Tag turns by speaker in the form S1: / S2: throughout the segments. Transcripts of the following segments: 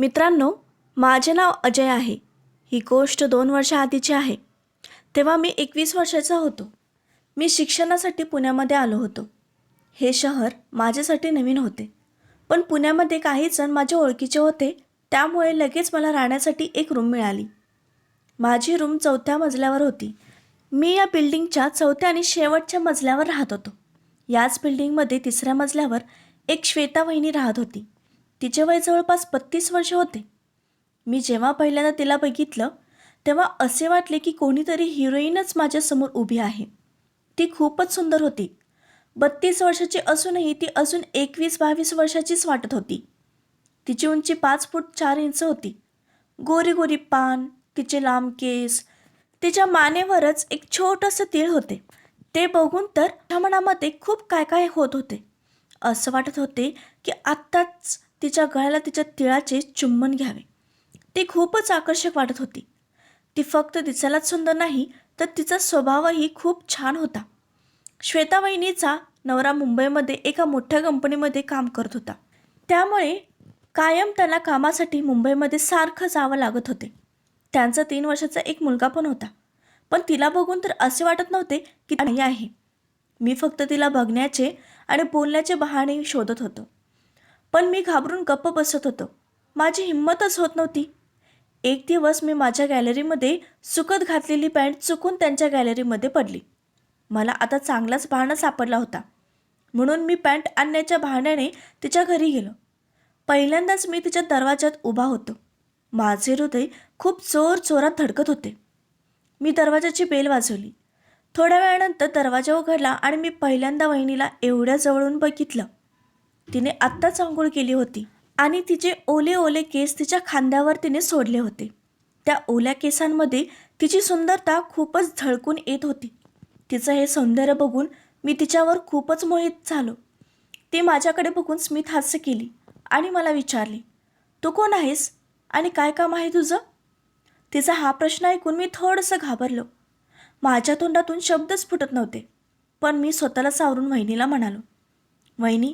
S1: मित्रांनो माझे नाव अजय आहे. ही गोष्ट दोन वर्षाआधीची आहे. तेव्हा मी एकवीस वर्षाचा होतो. मी शिक्षणासाठी पुण्यामध्ये आलो होतो. हे शहर माझ्यासाठी नवीन होते. पण पुण्यामध्ये काही जण माझ्या ओळखीचे होते त्यामुळे लगेच मला राहण्यासाठी एक रूम मिळाली. माझी रूम चौथ्या मजल्यावर होती. मी या बिल्डिंगच्या चौथ्या आणि शेवटच्या मजल्यावर राहत होतो. याच बिल्डिंगमध्ये तिसऱ्या मजल्यावर एक श्वेता वहिनी राहत होती. तिचे वय जवळपास बत्तीस वर्ष होते. मी जेव्हा पहिल्यांदा तिला बघितलं तेव्हा असे वाटले की कोणीतरी हिरोईनच माझ्यासमोर उभी आहे. ती खूपच सुंदर होती. बत्तीस वर्षाची असूनही ती अजून एकवीस बावीस वर्षाचीच वाटत होती. तिची उंची पाच फूट चार इंच होती. गोरी गोरी पान तिचे लांब केस तिच्या मानेवरच एक छोटंसं तीळ होते. ते बघून तर माझ्या मनामध्ये खूप काय काय होत होते. असं वाटत होते की आत्ताच तिच्या गळ्याला तिच्या तिळाचे चुंबन घ्यावे. ती खूपच आकर्षक वाटत होती. ती फक्त दिसायलाच सुंदर नाही तर तिचा स्वभावही खूप छान होता. श्वेता वहिनीचा नवरा मुंबईमध्ये एका मोठ्या कंपनीमध्ये काम करत होता. त्यामुळे कायम त्याला कामासाठी मुंबईमध्ये सारखं जावं लागत होते. त्यांचा तीन वर्षाचा एक मुलगा पण होता. पण तिला बघून तर असे वाटत नव्हते की नाही आहे. मी फक्त तिला बघण्याचे आणि बोलण्याचे बहाणे शोधत होतो. पण मी घाबरून गप्प बसत होतो. माझी हिंमतच होत नव्हती. एक दिवस मी माझ्या गॅलरीमध्ये सुकत घातलेली पॅन्ट चुकून त्यांच्या गॅलरीमध्ये पडली. मला आता चांगलाच बहाणा सापडला होता. म्हणून मी पॅन्ट आणण्याच्या बहाण्याने तिच्या घरी गेलो. पहिल्यांदाच मी तिच्या दरवाज्यात उभा होतो. माझे हृदय खूप जोर जोरात धडकत होते. मी दरवाजाची बेल वाजवली. थोड्या वेळानंतर दरवाजा उघडला आणि मी पहिल्यांदा वहिनीला एवढ्या जवळून बघितलं. तिने आत्ताच आंघोळ केली होती आणि तिचे ओले ओले केस तिच्या खांद्यावर तिने सोडले होते. त्या ओल्या केसांमध्ये तिची सुंदरता खूपच झळकून येत होती. तिचं हे सौंदर्य बघून मी तिच्यावर खूपच मोहित झालो. ती माझ्याकडे बघून स्मित हास्य केली आणि मला विचारली तू कोण आहेस आणि काय काम आहे तुझं? तिचा हा प्रश्न ऐकून मी थोडंसं घाबरलो. माझ्या तोंडातून शब्दच फुटत नव्हते पण मी स्वतःला सावरून वहिनीला म्हणालो वहिनी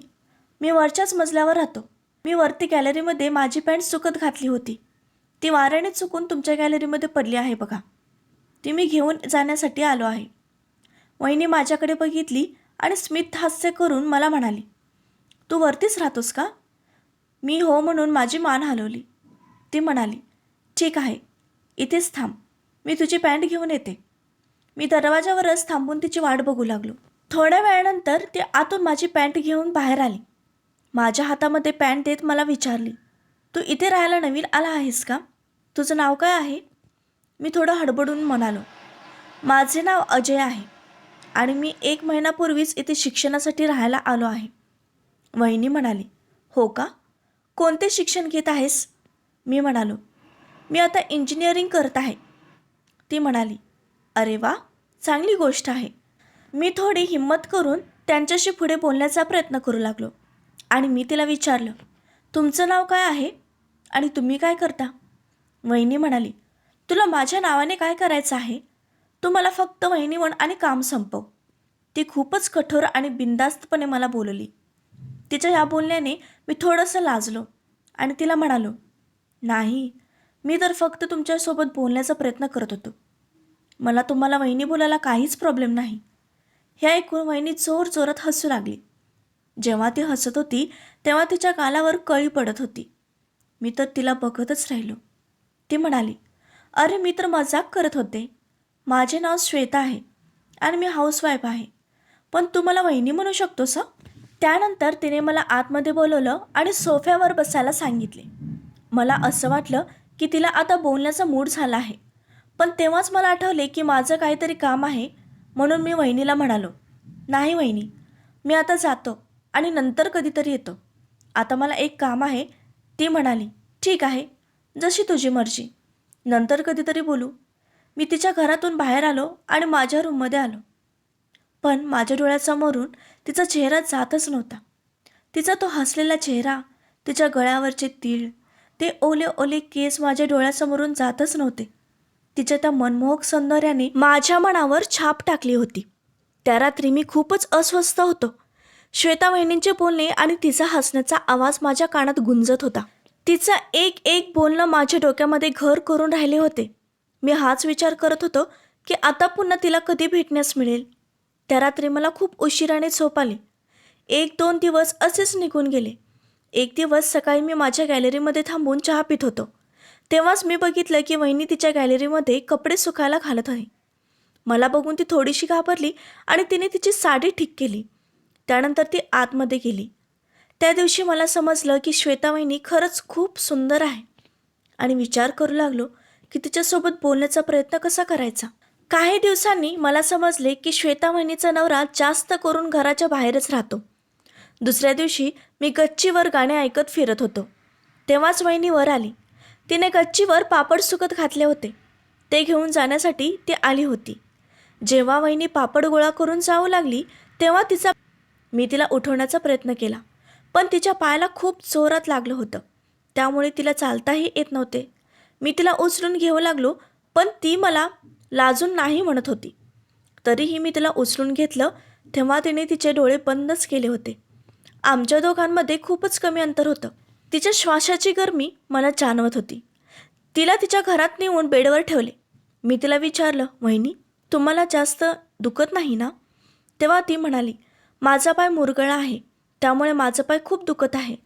S1: मी वरच्याच मजल्यावर राहतो. मी वरती गॅलरीमध्ये माझी पॅन्ट चुकत घातली होती. ती वाऱ्याने चुकून तुमच्या गॅलरीमध्ये पडली आहे बघा. ती मी घेऊन जाण्यासाठी आलो आहे. वहिनी माझ्याकडे बघितली आणि स्मित हास्य करून मला म्हणाली तू वरतीच राहतोस का? मी हो म्हणून माझी मान हलवली. ती म्हणाली ठीक आहे इथेच थांब. मी तुझी पॅन्ट घेऊन येते. मी दरवाजावरच थांबून तिची वाट बघू लागलो. थोड्या वेळानंतर ती आतून माझी पॅन्ट घेऊन बाहेर आली. माझ्या हातामध्ये पॅन्ट देत मला विचारली तू इथे राहायला नवीन आला आहेस का? तुझं नाव काय आहे? मी थोडं हडबडून म्हणालो माझे नाव अजय आहे आणि मी एक महिन्यापूर्वीच इथे शिक्षणासाठी राहायला आलो आहे. वहिनी म्हणाली हो का? कोणते शिक्षण घेत आहेस? मी म्हणालो मी आता इंजिनिअरिंग करत आहे. ती म्हणाली अरे वा चांगली गोष्ट आहे. मी थोडी हिंमत करून त्यांच्याशी पुढे बोलण्याचा प्रयत्न करू लागलो. आणि मी तिला विचारलं तुमचं नाव काय आहे आणि तुम्ही काय करता? वहिनी म्हणाली तुला माझ्या नावाने काय करायचं आहे? तू मला फक्त वहिनी म्हण आणि काम संपव. ती खूपच कठोर आणि बिनधास्तपणे मला बोलली. तिच्या या बोलण्याने मी थोडंसं लाजलो आणि तिला म्हणालो नाही मी तर फक्त तुमच्यासोबत बोलण्याचा प्रयत्न करत होतो. मला तुम्हाला वहिनी बोलायला काहीच प्रॉब्लेम नाही. हे ऐकून वहिनी जोर जोरात हसू लागली. जेव्हा ती हसत होती तेव्हा तिच्या गालावर कळी पडत होती. मी तर तिला बघतच राहिलो. ती म्हणाली अरे मी तर मजाक करत होते. माझे नाव श्वेता आहे आणि मी हाऊसवाईफ आहे. पण तू मला वहिनी म्हणू शकतोस हं? त्यानंतर तिने मला आतमध्ये बोलवलं आणि सोफ्यावर बसायला सांगितले. मला असं वाटलं की तिला आता बोलण्याचा मूड झाला आहे. पण तेव्हाच मला आठवले की माझं काहीतरी काम आहे म्हणून मी वहिनीला म्हणालो नाही वहिनी मी आता जातो. आणि नंतर कधीतरी येतो. आता मला एक काम आहे. ती म्हणाली ठीक आहे. जशी तुझी मर्जी. नंतर कधीतरी बोलू. मी तिच्या घरातून बाहेर आलो आणि माझ्या रूममध्ये आलो. पण माझ्या डोळ्यासमोरून तिचा चेहरा जातच नव्हता. तिचा तो हसलेला चेहरा तिच्या गळ्यावरचे तीळ ते ओले ओले केस माझ्या डोळ्यासमोरून जातच नव्हते. तिच्या त्या मनमोहक सौंदर्याने माझ्या मनावर छाप टाकली होती. त्या रात्री मी खूपच अस्वस्थ होतो. श्वेता वहिनींचे बोलणे आणि तिचा हसण्याचा आवाज माझ्या कानात गुंजत होता. तिचं एक एक बोलणं माझ्या डोक्यामध्ये घर करून राहिले होते. मी हाच विचार करत होतो की आता पुन्हा तिला कधी भेटण्यास मिळेल. त्या रात्री मला खूप उशिराने झोप आली. एक दोन दिवस असेच निघून गेले. एक दिवस सकाळी मी माझ्या गॅलरीमध्ये थांबून चहा पित होतो. तेव्हाच मी बघितलं की वहिनी तिच्या गॅलरीमध्ये कपडे सुकायला घालत आहे. मला बघून ती थोडीशी घाबरली आणि तिने तिची साडी ठीक केली. त्यानंतर ती आतमध्ये गेली. त्या दिवशी मला समजलं की श्वेता वहिनी खरंच खूप सुंदर आहे. आणि विचार करू लागलो की तिच्यासोबत बोलण्याचा प्रयत्न कसा करायचा? काही दिवसांनी मला समजले की श्वेता वहिनीचा नवरा जास्त करून घराच्या बाहेरच राहतो. दुसऱ्या दिवशी मी गच्चीवर गाणे ऐकत फिरत होतो. तेव्हाच वहिनी वर आली. तिने गच्चीवर पापड सुकत घातले होते. ते घेऊन जाण्यासाठी ती आली होती. जेव्हा वहिनी पापड गोळा करून जाऊ लागली तेव्हा तिचा मी तिला उठवण्याचा प्रयत्न केला. पण तिच्या पायाला खूप जोरात लागलं होतं. त्यामुळे तिला चालताही येत नव्हते. मी तिला उचलून घेऊ लागलो पण ती मला लाजून नाही म्हणत होती. तरीही मी तिला उचलून घेतलं तेव्हा तिने तिचे डोळे बंदच केले होते. आमच्या दोघांमध्ये खूपच कमी अंतर होतं. तिच्या श्वासाची गरमी मला जाणवत होती. तिला तिच्या घरात नेऊन बेडवर ठेवले. मी तिला विचारलं वहिनी तुम्हाला जास्त दुखत नाही ना? तेव्हा ती म्हणाली माझा पाय मुरगळा आहे. त्यामुळे माझं पाय खूप दुखत आहे.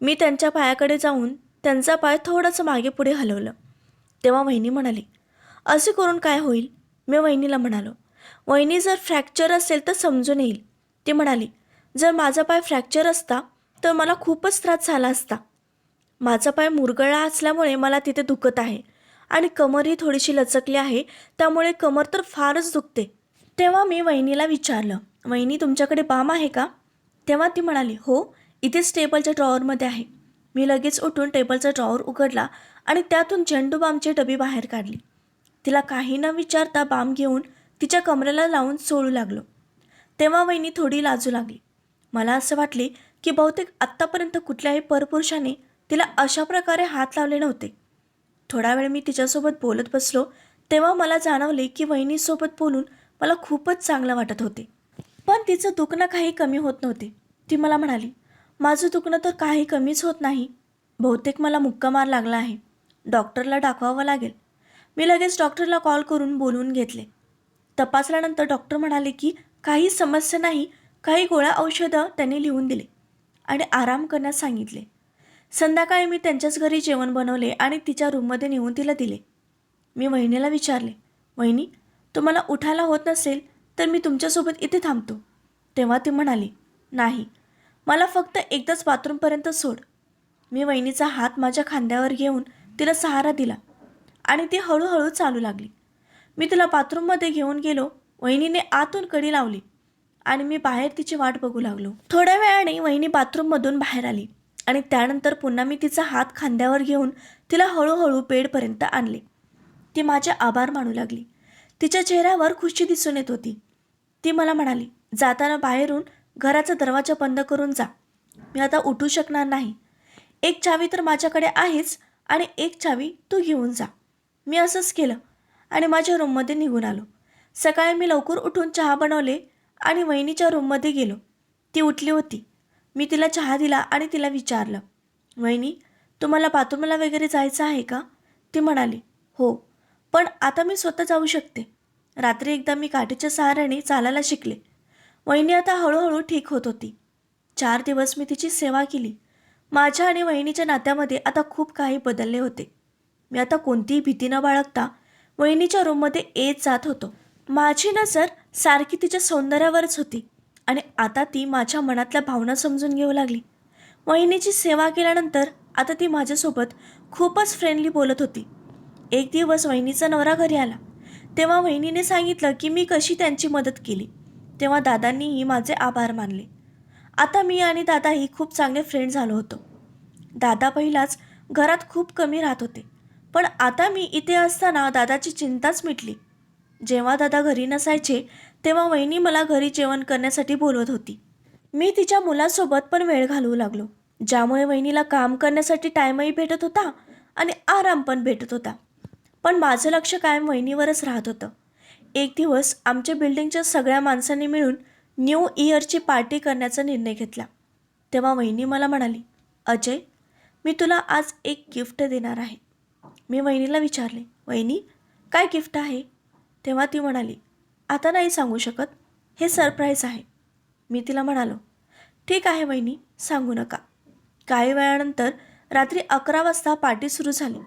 S1: मी त्यांच्या पायाकडे जाऊन त्यांचा पाय थोडंसं मागे पुढे हलवलं. तेव्हा वहिनी म्हणाली असे करून काय होईल? मी वहिनीला म्हणालो वहिनी जर फ्रॅक्चर असेल तर समजून येईल. ती म्हणाली जर माझा पाय फ्रॅक्चर असता तर मला खूपच त्रास झाला असता. माझा पाय मुरगळा असल्यामुळे मला तिथे दुखत आहे आणि कमरही थोडीशी लचकली आहे त्यामुळे कमर तर फारच दुखते. तेव्हा मी वहिनीला विचारलं वहिनी तुमच्याकडे बाम आहे का? तेव्हा ती म्हणाली हो इथेच टेबलच्या ड्रॉवरमध्ये आहे. मी लगेच उठून टेबलचा ड्रॉवर उघडला आणि त्यातून झेंडू बामची डबी बाहेर काढली. तिला काही न विचारता बाम घेऊन तिच्या कमरेला लावून सोडू लागलो. तेव्हा वहिनी थोडी लाजू लागली. मला असं वाटले की बहुतेक आत्तापर्यंत कुठल्याही परपुरुषाने तिला अशा प्रकारे हात लावले नव्हते. थोडा वेळ मी तिच्यासोबत बोलत बसलो तेव्हा मला जाणवले की वहिनीसोबत बोलून मला खूपच चांगलं वाटत होते. पण तिचं दुखणं काही कमी होत नव्हते. ती मला म्हणाली माझं दुखणं तर काही कमीच होत नाही. बहुतेक मला मुक्का मार लागला आहे. डॉक्टरला दाखवावं लागेल. मी लगेच डॉक्टरला कॉल करून बोलवून घेतले. तपासल्यानंतर डॉक्टर म्हणाले की काही समस्या नाही काही गोळ्या औषधं त्यांनी लिहून दिले आणि आराम करण्यास सांगितले. संध्याकाळी मी त्यांच्याच घरी जेवण बनवले आणि तिच्या रूममध्ये नेऊन तिला दिले. मी वहिनीला विचारले वहिनी तुम्हाला उठायला होत नसेल तर मी तुमच्यासोबत इथे थांबतो. तेव्हा ती म्हणाली नाही मला फक्त एकदाच बाथरूमपर्यंत सोड. मी वहिनीचा हात माझ्या खांद्यावर घेऊन तिला सहारा दिला आणि ती हळूहळू चालू लागली. मी तिला बाथरूममध्ये घेऊन गेलो वहिनीने आतून कडी लावली आणि मी बाहेर तिची वाट बघू लागलो. थोड्या वेळाने वहिनी बाथरूममधून बाहेर आली आणि त्यानंतर पुन्हा मी तिचा हात खांद्यावर घेऊन तिला हळूहळू बेडपर्यंत आणले. ती माझे आभार मानू लागली. तिच्या चेहऱ्यावर खुशी दिसून येत होती. ती मला म्हणाली जाताना बाहेरून घराचा दरवाजा बंद करून जा. मी आता उठू शकणार नाही. एक चावी तर माझ्याकडे आहेच आणि एक चावी तू घेऊन जा. मी असंच केलं आणि माझ्या रूममध्ये निघून आलो. सकाळी मी लवकर उठून चहा बनवले आणि वहिनीच्या रूममध्ये गेलो. ती उठली होती. मी तिला चहा दिला आणि तिला विचारलं वहिनी तुम्हाला बाथरूमला वगैरे जायचं आहे का? ती म्हणाली हो पण आता मी स्वतः जाऊ शकते. रात्री एकदा मी काठीच्या सहाऱ्याने चालायला शिकले. वहिनी आता हळूहळू ठीक होत होती. चार दिवस मी तिची सेवा केली. माझ्या आणि वहिनीच्या नात्यामध्ये आता खूप काही बदलले होते. मी आता कोणतीही भीती न बाळगता वहिनीच्या रूममध्ये येत जात होतो. माझी नजर सारखी तिच्या सौंदर्यावरच होती आणि आता ती माझ्या मनातल्या भावना समजून घेऊ लागली. वहिनीची सेवा केल्यानंतर आता ती माझ्यासोबत खूपच फ्रेंडली बोलत होती. एक दिवस वहिनीचा नवरा घरी आला. तेव्हा वहिनीने सांगितलं की मी कशी त्यांची मदत केली. तेव्हा दादांनीही माझे आभार मानले. आता मी आणि दादाही खूप चांगले फ्रेंड झालो होतो. दादा पहिलाच घरात खूप कमी राहत होते. पण आता मी इथे असताना दादाची चिंताच मिटली. जेव्हा दादा घरी नसायचे तेव्हा वहिनी मला घरी जेवण करण्यासाठी बोलवत होती. मी तिच्या मुलासोबत पण वेळ घालवू लागलो. ज्यामुळे वहिनीला काम करण्यासाठी टाईमही भेटत होता आणि आराम पण भेटत होता. पण माझं लक्ष कायम वहिनीवरच राहत होतं. एक दिवस आमच्या बिल्डिंगच्या सगळ्या माणसांनी मिळून न्यू इयरची पार्टी करण्याचा निर्णय घेतला. तेव्हा वहिनी मला म्हणाली अजय मी तुला आज एक गिफ्ट देणार आहे. मी वहिनीला विचारले वहिनी काय गिफ्ट आहे? तेव्हा ती म्हणाली आता नाही सांगू शकत हे सरप्राईज आहे. मी तिला म्हणालो ठीक आहे वहिनी सांगू नका. काही वेळानंतर रात्री अकरा वाजता पार्टी सुरू झाली.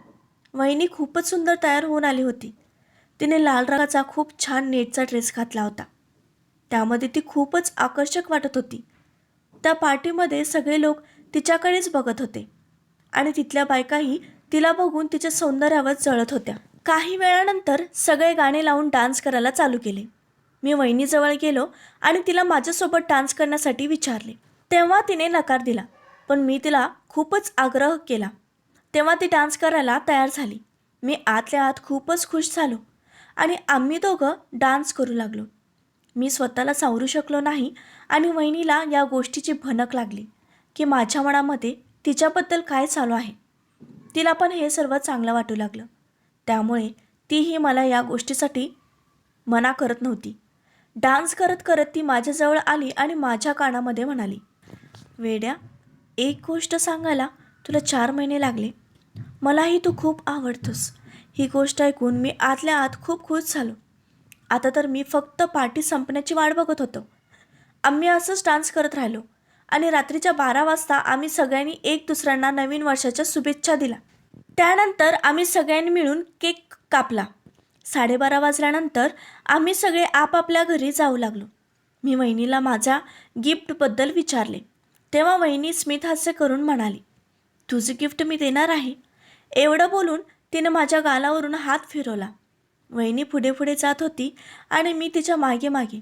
S1: वहिनी खूपच सुंदर तयार होऊन आली होती. तिने लाल रंगाचा खूप छान नेटचा ड्रेस घातला होता. त्यामध्ये ती खूपच आकर्षक वाटत होती. त्या पार्टीमध्ये सगळे लोक तिच्याकडेच बघत होते. आणि तिथल्या बायकाही तिला बघून तिच्या सौंदर्यावर जळत होत्या. काही वेळानंतर सगळे गाणे लावून डान्स करायला चालू केले. मी वहिनीजवळ गेलो आणि तिला माझ्यासोबत डान्स करण्यासाठी विचारले. तेव्हा तिने नकार दिला पण मी तिला खूपच आग्रह केला. तेव्हा ती डान्स करायला तयार झाली. मी आतल्या आत खूपच खुश झालो आणि आम्ही दोघं डान्स करू लागलो. मी स्वतःला सावरू शकलो नाही आणि वहिनीला या गोष्टीची भनक लागली की माझ्या मनामध्ये तिच्याबद्दल काय चालू आहे? तिला पण हे सर्व चांगलं वाटू लागलं. त्यामुळे तीही मला या गोष्टीसाठी मना करत नव्हती. डान्स करत करत ती माझ्याजवळ आली आणि माझ्या कानामध्ये म्हणाली वेड्या एक गोष्ट सांगायला तुला चार महिने लागले. मलाही तू खूप आवडतोस. ही गोष्ट ऐकून मी आतल्या आत खूप खुश झालो. आता तर मी फक्त पार्टी संपण्याची वाट बघत होतो. आम्ही असंच डान्स करत राहिलो आणि रात्रीच्या बारा वाजता आम्ही सगळ्यांनी एक दुसऱ्यांना नवीन वर्षाच्या शुभेच्छा दिल्या. त्यानंतर आम्ही सगळ्यांनी मिळून केक कापला. साडेबारा वाजल्यानंतर आम्ही सगळे आपापल्या घरी जाऊ लागलो. मी वहिनीला माझ्या गिफ्टबद्दल विचारले. तेव्हा वहिनी स्मित हास्य करून म्हणाली तुझं गिफ्ट मी देणार आहे. एवढं बोलून तिनं माझ्या गालावरून हात फिरवला. वहिनी पुढे पुढे जात होती आणि मी तिच्यामागे मागे.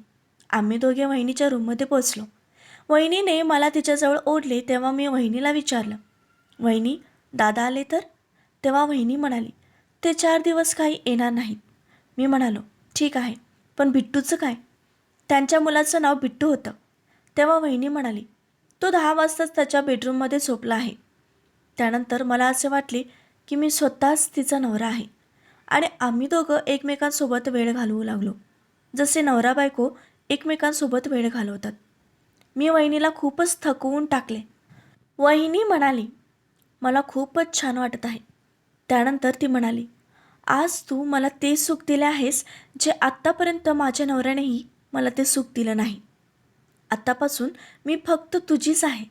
S1: आम्ही दोघे वहिनीच्या रूममध्ये पोचलो. वहिनीने मला तिच्याजवळ ओढले तेव्हा मी वहिनीला विचारलं वहिनी दादा आले तर? तेव्हा वहिनी म्हणाली ते चार दिवस काही येणार नाहीत. मी म्हणालो ठीक आहे पण बिट्टूचं काय? त्यांच्या मुलाचं नाव बिट्टू होतं. तेव्हा वहिनी म्हणाली तो दहा वाजताच त्याच्या बेडरूममध्ये झोपला आहे. त्यानंतर मला असे वाटले की मी स्वतःच तिचा नवरा आहे. आणि आम्ही दोघं एकमेकांसोबत वेळ घालवू लागलो. जसे नवरा बायको एकमेकांसोबत वेळ घालवतात. मी वहिनीला खूपच थकवून टाकले. वहिनी म्हणाली मला खूपच छान वाटत आहे. त्यानंतर ती म्हणाली आज तू मला ते सुख दिले आहेस जे आत्तापर्यंत माझ्या नवऱ्यानेही मला ते सुख दिलं नाही. आत्तापासून मी फक्त तुझीच आहे.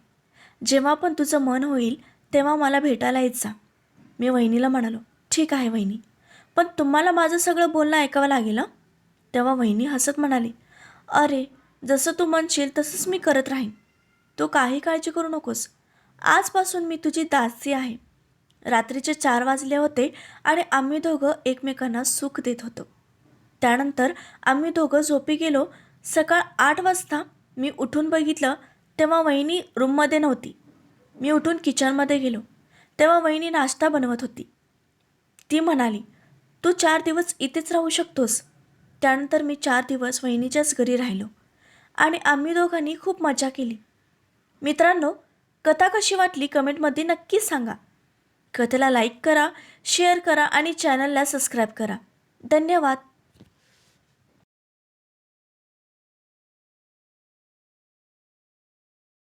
S1: जेव्हा पण तुझं मन होईल तेव्हा मला भेटायला येत जा मी वहिनीला म्हणालो ठीक आहे वहिनी पण तुम्हाला माझं सगळं बोलणं ऐकावं लागेल तेव्हा वहिनी हसत म्हणाली अरे जसं तू म्हणशील तसंच मी करत राहीन. तू काही काळजी करू नकोस. आजपासून मी तुझी दासी आहे. रात्रीचे चार वाजले होते आणि आम्ही दोघं एकमेकांना सुख देत होतो. त्यानंतर आम्ही दोघं झोपी गेलो. सकाळ आठ वाजता मी उठून बघितलं तेव्हा वहिनी रूममध्ये नव्हती. मी उठून किचनमध्ये गेलो. तेव्हा वहिनी नाश्ता बनवत होती. ती म्हणाली तू चार दिवस इथेच राहू शकतोस. त्यानंतर मी चार दिवस वहिनीच्याच घरी राहिलो आणि आम्ही दोघांनी खूप मजा केली. मित्रांनो कथा कशी वाटली कमेंटमध्ये नक्कीच सांगा. कथेला लाईक करा शेअर करा आणि चॅनलला सबस्क्राईब करा. धन्यवाद.